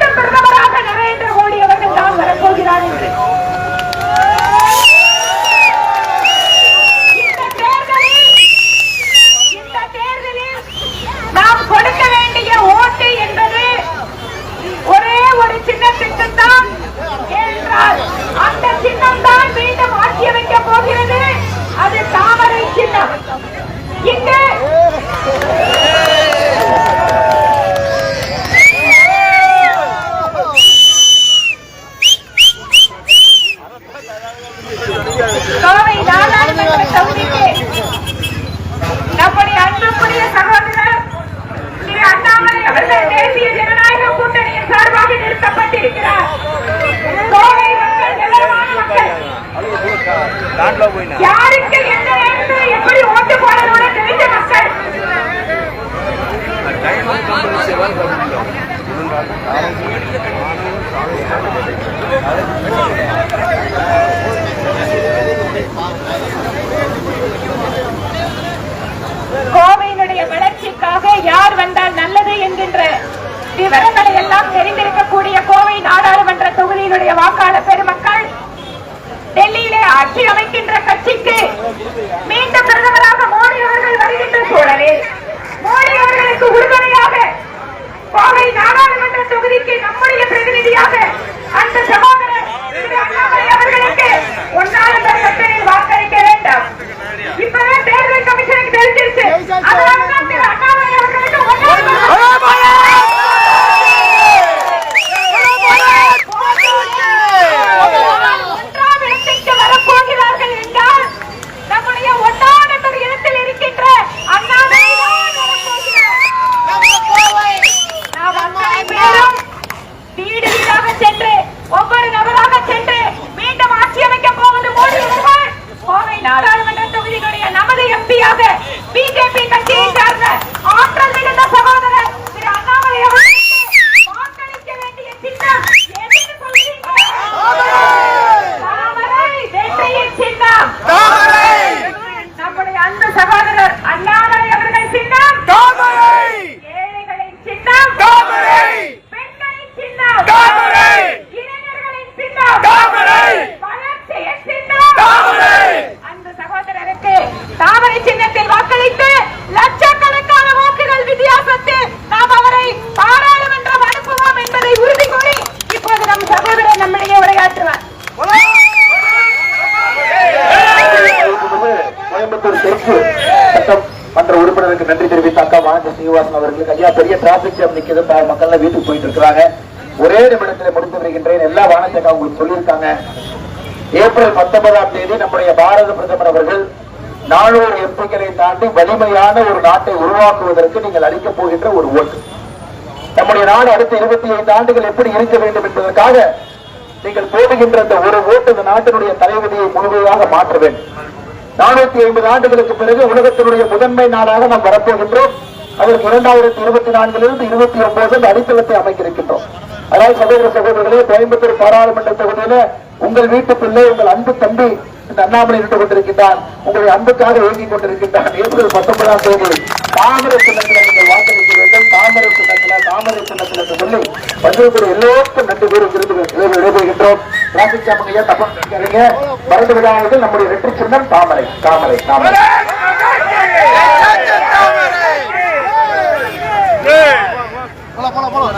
மீண்டும் பிரதமராக நரேந்திர மோடி அவர்கள் தான் வரப்போகிறார் என்று இந்த தேர்தலில் இந்த தேர்தலில் நாம் கொடுக்க வேண்டிய ஓட்டு என்பது ஒரே ஒரு சின்னத்துக்கு தான் என்றால் அந்த சின்னம் தான் மீண்டும் ஆட்சி அமைக்க போகிறது அது தாமரை சின்னம் இங்கு கோவை நாடாளுமன்ற தொகுதிக்கு நம்முடைய அன்புக்குரிய சகோதரர் திரு அண்ணாமலை அவர்கள் தேசிய ஜனநாயக கூட்டணியின் சார்பாக நிறுத்தப்பட்டிருக்கிறார் கோவை மக்கள் நிலமான மக்கள் யாருக்கு எந்த நேரத்தில் எப்படி ஓட்டு போடணும்னு தெரிஞ்ச மக்கள் கோவையினுடைய வளர்ச்சிக்காக யார் வந்தால் நல்லது என்கின்ற விவரங்களை எல்லாம் தெரிந்திருக்கக்கூடிய கோவை நாடாளுமன்ற தொகுதியினுடைய வாக்காளர் பெருமக்கள் டெல்லியிலே ஆட்சி அமைக்கின்ற கட்சிக்கு மீண்டும் பிரதமராக மோடி அவர்கள் வருகின்ற சூழலில் மோடி அவர்களுக்கு உறுதுணையாக கோவை நாடாளுமன்ற தொகுதிக்கு நம்முடைய பிரதிநிதியாக அந்த சகோதரர் திரு அண்ணாமலை அவர்களுக்கு ஒன்றாம் சட்டத்தில் வாக்களிக்க வேண்டும் இப்பதான் தேர்தல் கமிஷனுக்கு தெரிஞ்சிருச்சு அதனாலதான் திரு அண்ணாமலை அவர்களுக்கு ஒன்றாம் ஒன்றாம் இடத்திற்கு வரப்போகிறார்கள் என்றால் நம்முடைய ஒன்றாம் நம்பர் இடத்தில் இருக்கின்ற அண்ணாமலை தான் வரப்போகிறார். நாம் அத்தனை பேரும் வீடு வீடாக சென்று ஒவ்வொரு நபராக சென்று மீண்டும் ஆட்சி அமைக்க போவது மோடி அவர்கள் கோவை நாடாளுமன்ற தொகுதியினுடைய நமது எம்பியாக பிஜேபி கட்சியை சார்ந்த ஆற்றல் மிகுந்த சகோதரர் திரு அண்ணாமலை அவர்களுக்கு வாக்களிக்க வேண்டிய சின்னம் எதுன்னு சொல்றீங்க? தாமரை வெற்றியின் சின்னம் நம்முடைய அன்பு சகோதரர் அண்ணாமலை அவர்கள் சின்னம் ஏழைகளின் சின்னம் பெண்களின் சின்னம் இளைஞர்களின் சின்னம் வளர்ச்சியின் சின்னம் அந்த சகோதரருக்கு தாமரை சின்னத்தில் வாக்களித்து லட்சக்கணக்கான வாக்குகள் வித்தியாசத்தில் நாம் அவரை பாராளுமன்றம் அனுப்புவோம் என்பதை உறுதி கூறி இப்போது நம் சகோதரர் நம்மிடையே உரையாற்றுவார். கோயம்புத்தூர் தெற்கு சட்டமன்ற உறுப்பினருக்கு நன்றி தெரிவித்த அக்கா வானதி சீனிவாசன் அவர்களுக்கு. ஐயா பெரிய டிராபிக் ஜாம் நிக்கிறது மக்கள் வீட்டுக்கு போயிட்டு இருக்காங்க ஒரே நிமிடத்தில் முடித்து வருகின்றேன் எல்லா வானத்தை உங்களுக்கு சொல்லியிருக்காங்க. ஏப்ரல் பத்தொன்பதாம் தேதி நம்முடைய பாரத பிரதமர் அவர்கள் நானூறு எம்பிக்களை தாண்டி வலிமையான ஒரு நாட்டை உருவாக்குவதற்கு நீங்கள் அளிக்கப் போகின்ற ஒரு ஓட்டு. நம்முடைய நாடு அடுத்த இருபத்தி ஐந்து ஆண்டுகள் எப்படி இருக்க வேண்டும் என்பதற்காக நீங்கள் போடுகின்ற அந்த ஒரு ஓட்டு இந்த நாட்டினுடைய தலைவிதியை முழுமையாக மாற்ற வேண்டும். நானூத்தி ஐம்பது ஆண்டுகளுக்கு பிறகு உலகத்தினுடைய முதன்மை நாடாக நாம் வரப்போகின்றோம். அதற்கு இரண்டாயிரத்தி இருபத்தி நான்கிலிருந்து இருபத்தி ஒன்பது அந்த அடித்தளத்தை அமைக்க இருக்கின்றோம் அதாவது சகோதர சகோதரர்களே கோயம்புத்தூர் பாராளுமன்ற தொகுதியில உங்கள் வீட்டு பிள்ளை உங்கள் அன்பு தம்பி இந்த அண்ணாமலை நின்று கொண்டிருக்கின்றார். உங்களுடைய அன்புக்காக இயங்கிக் கொண்டிருக்கின்றான் ஏப்ரல் பத்தொன்பதாம் தேதி தாமரை சின்னத்தில் நீங்கள் வாக்களிக்க வேண்டும். தாமரை சின்னத்தில் தாமரை சின்னத்தில் என்று சொல்லி வந்திருக்கிற எல்லோருக்கும் நன்றி கூறி விருது விடைபெறுகின்றோம். டிராபிக் ஜாமுங்க ஐயா தப்பா நினைக்காதீங்க. மறந்து விடாமல் நம்முடைய வெற்றி சின்னம் தாமரை தாமரை தாமரை. போலாம் போலாம் போலாம்.